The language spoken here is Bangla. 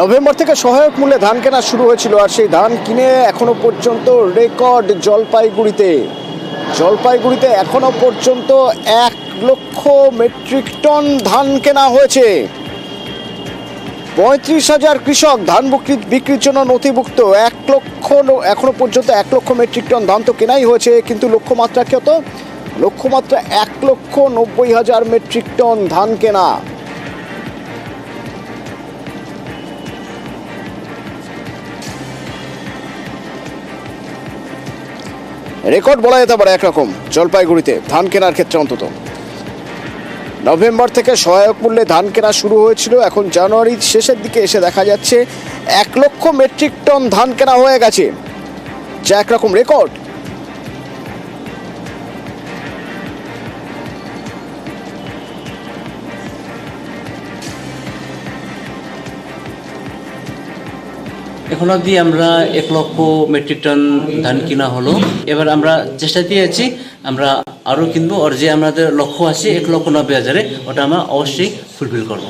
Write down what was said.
নভেম্বর থেকে সহায়ক মূল্যে ধান কেনা শুরু হয়েছিল আর সেই ধান কিনে এখনও পর্যন্ত রেকর্ড জলপাইগুড়িতে। জলপাইগুড়িতে এখনও পর্যন্ত এক লক্ষ মেট্রিক টন ধান কেনা হয়েছে। পঁয়ত্রিশ হাজার কৃষক ধান বিক্রি বিক্রির জন্য নথিভুক্ত। এক লক্ষ এখনও পর্যন্ত এক লক্ষ মেট্রিক টন ধান তো কেনাই হয়েছে, কিন্তু লক্ষ্যমাত্রা কত লক্ষ্যমাত্রা এক লক্ষ নব্বই হাজার মেট্রিক টন ধান কেনা। রেকর্ড বলা যেতে পারে একরকম জলপাইগুড়িতে ধান কেনার ক্ষেত্রে অন্তত। নভেম্বর থেকে সহায়ক মূল্যে ধান কেনা শুরু হয়েছিল। এখন জানুয়ারির শেষের দিকে এসে দেখা যাচ্ছে এক লক্ষ মেট্রিক টন ধান কেনা হয়ে গেছে। যা একরকম রেকর্ড। এখন অবধি আমরা এক লক্ষ মেট্রিক টন ধান কিনা হলো। এবার আমরা চেষ্টা দিয়ে আছি আমরা আরও কিনবো, আর যে আমাদের লক্ষ্য আছে এক লক্ষ নব্বই হাজারে, ওটা আমরা অবশ্যই ফুলফিল করব।